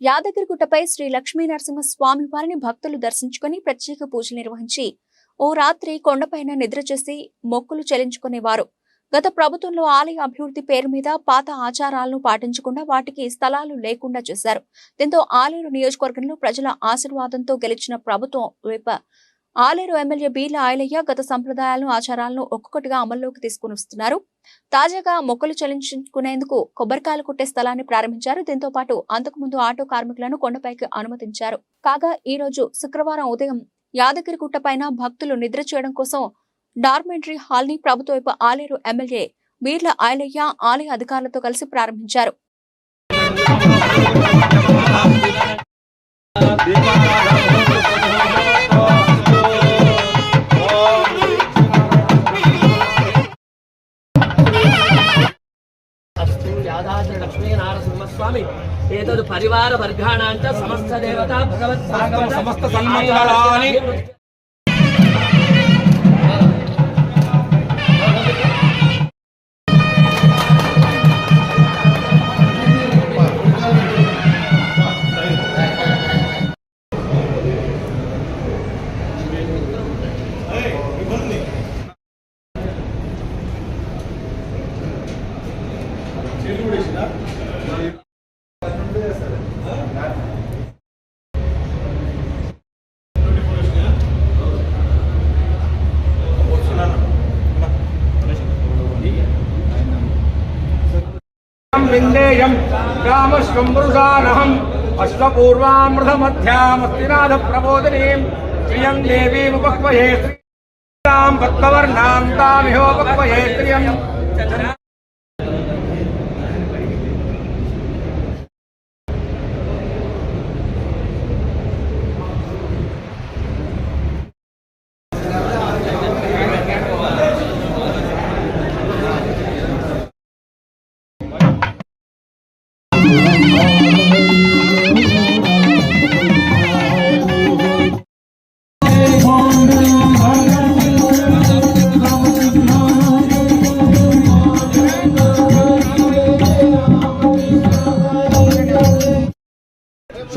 యాదగిరిగుట్టపై శ్రీ లక్ష్మీ నరసింహ స్వామి వారిని భక్తులు దర్శించుకుని ప్రత్యేక పూజలు నిర్వహించి ఓ రాత్రి కొండపైన నిద్ర చేసి మొక్కులు చెల్లించుకునేవారు. గత ప్రభుత్వంలో ఆలయ అభివృద్ధి పేరు మీద పాత ఆచారాలను పాటించకుండా వాటికి స్థలాలు లేకుండా చేశారు. దీంతో ఆలయ నియోజకవర్గంలో ప్రజల ఆశీర్వాదంతో గెలిచిన ప్రభుత్వం వైపు ఆలేరు ఎమ్మెల్యే బీల ఆయలయ్య గత సంప్రదాయాలను ఆచారాలను ఒక్కొక్కటిగా అమల్లోకి తీసుకుని వస్తున్నారు. తాజాగా మొక్కలు చెల్లించుకునేందుకు కొబ్బరికాయలు కొట్టే స్థలాన్ని ప్రారంభించారు. దీంతో పాటు అంతకుముందు ఆటో కార్మికులను కొండపైకి అనుమతించారు. కాగా ఈ రోజు శుక్రవారం ఉదయం యాదగిరిగుట్ట పైన భక్తులు నిద్ర చేయడం కోసం డార్మెంటరీ హాల్ని ప్రభుత్వ వైపు ఆలేరు ఎమ్మెల్యే బీర్ల ఆయలయ్య ఆలయ అధికారులతో కలిసి ప్రారంభించారు. పరివార వర్గాణాంచ సమస్త దేవత భగవత్ సమస్త సన్మంగళాని विन्देयम् कामश्वम्बुरुषानहम् अश्वपूर्वामृतमध्यामस्तिनाथप्रबोधिनीम् श्रियम् देवीमुपक्वये श्रीताम् पद्मवर्णान्तामिहोपक्वये श्रियम्।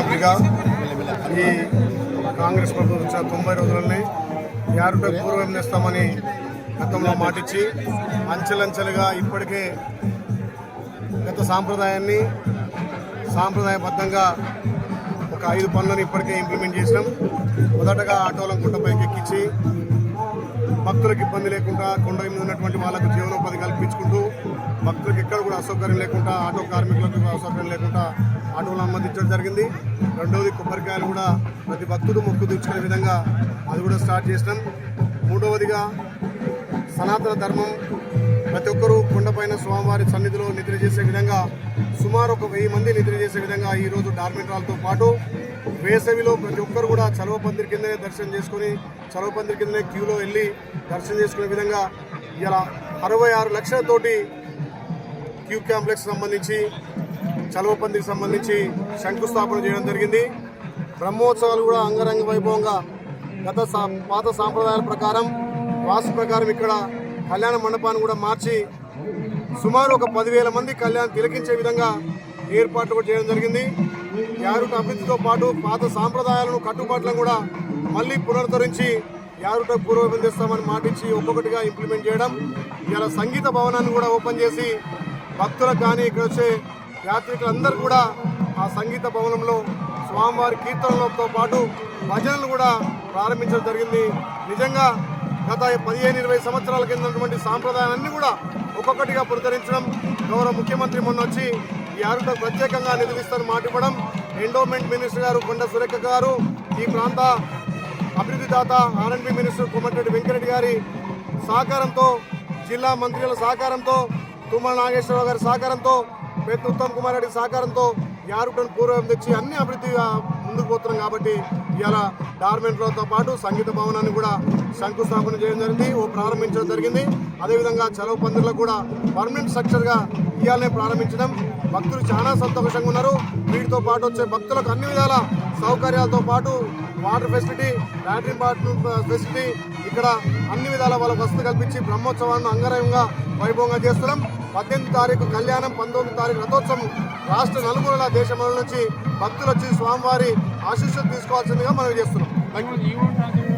భగవానికి ఈ కాంగ్రెస్ ప్రభుత్వం వచ్చిన తొంభై రోజులని యారుంటే పూర్వం నేస్తామని గతంలో మాటిచ్చి అంచెలంచెలుగా ఇప్పటికే గత సాంప్రదాయాన్ని సాంప్రదాయబద్ధంగా ఒక ఐదు పనులను ఇప్పటికే ఇంప్లిమెంట్ చేసినాం. మొదటగా ఆటోలను గుట్టపైకి ఎక్కించి భక్తులకు ఇబ్బంది లేకుండా కొండ మీద ఉన్నటువంటి వాళ్ళకు జీవనోపాధి కల్పించుకుంటూ భక్తులకు ఎక్కడ కూడా అసౌకర్యం లేకుండా ఆటో కార్మికులకు అసౌకర్యం లేకుండా ఆటోలు అనుమతించడం జరిగింది. రెండవది కొబ్బరికాయలు కూడా ప్రతి భక్తుడు మొక్కు తీర్చుకునే విధంగా అది కూడా స్టార్ట్ చేసినాం. మూడవదిగా సనాతన ధర్మం ప్రతి ఒక్కరూ కొండపైన స్వామివారి సన్నిధిలో నిద్ర చేసే విధంగా సుమారు ఒక వెయ్యి మంది నిద్ర చేసే విధంగా ఈరోజు డార్మిట్రాలతో పాటు వేసవిలో ప్రతి ఒక్కరు కూడా చలవ పందిరి కిందనే దర్శనం చేసుకుని చలవ పందిరి కిందనే క్యూలో వెళ్ళి దర్శనం చేసుకునే విధంగా ఇలా అరవై ఆరు లక్షలతోటి క్యూ కాంప్లెక్స్ సంబంధించి చలవ పందిరికి సంబంధించి శంకుస్థాపన చేయడం జరిగింది. బ్రహ్మోత్సవాలు కూడా అంగరంగ వైభవంగా గత సా- పాత సాంప్రదాయాల ప్రకారం వాస్తు ప్రకారం ఇక్కడ కళ్యాణ మండపాన్ని కూడా మార్చి సుమారు ఒక పదివేల మంది కళ్యాణం తిలకించే విధంగా ఏర్పాట్లు కూడా చేయడం జరిగింది. యారుట అభివృద్ధితో పాటు పాత సాంప్రదాయాలను కట్టుబాట్లను కూడా మళ్ళీ పునరుద్ధరించి యారుట పూర్వపం చేస్తామని మాటించి ఒక్కొక్కటిగా ఇంప్లిమెంట్ చేయడం. ఇలా సంగీత భవనాన్ని కూడా ఓపెన్ చేసి భక్తులకు కానీ ఇక్కడ వచ్చే యాత్రికులందరూ కూడా ఆ సంగీత భవనంలో స్వామివారి కీర్తనలతో పాటు భజనలు కూడా ప్రారంభించడం జరిగింది. నిజంగా గత పదిహేను ఇరవై సంవత్సరాల కింద ఉన్నటువంటి సాంప్రదాయాలన్నీ కూడా ఒక్కొక్కటిగా పురకరించడం గౌరవ ముఖ్యమంత్రి మొన్న వచ్చి ఈ ఆరుటకు ప్రత్యేకంగా నిధులు ఇస్తారని మాట ఇవ్వడం ఎండోమెంట్ మినిస్టర్ గారు కొండ సురేఖ గారు ఈ ప్రాంత అభివృద్ధి దాత ఆర్ఎండ్బి మినిస్టర్ కోమటిరెడ్డి వెంకరెడ్డి గారి సహకారంతో జిల్లా మంత్రుల సహకారంతో తుమ్మల నాగేశ్వరరావు గారి సహకారంతో పెద్ద ఉత్తమ్ కుమార్ రెడ్డి సహకారంతో యారుటను పూర్వం తెచ్చి అన్ని అభివృద్ధి ముందుకు పోతున్నాం కాబట్టి ఇవాళ డార్మెంట్లతో పాటు సంగీత భవనాన్ని కూడా శంకుస్థాపన చేయడం జరిగింది. ఓ ప్రారంభించడం జరిగింది. అదేవిధంగా చలవ పందిర్లకు కూడా పర్మనెంట్ స్ట్రక్చర్గా ఇవాళనే ప్రారంభించడం. భక్తులు చాలా సంతోషంగా ఉన్నారు. వీటితో పాటు వచ్చే భక్తులకు అన్ని విధాల సౌకర్యాలతో పాటు water facility latrine bathroom facility ఇక్కడ అన్ని విధాల వాళ్ళకు వసతి కల్పించి బ్రహ్మోత్సవాన్ని అంగరంగా వైభవంగా చేస్తున్నాం. పద్దెనిమిది తారీఖు కళ్యాణం పంతొమ్మిది తారీఖు రథోత్సవం రాష్ట్ర నలుమూలల దేశముల నుంచి భక్తులు వచ్చి స్వామివారి ఆశీస్సులు తీసుకోవాల్సిందిగా మనం చేస్తున్నాం.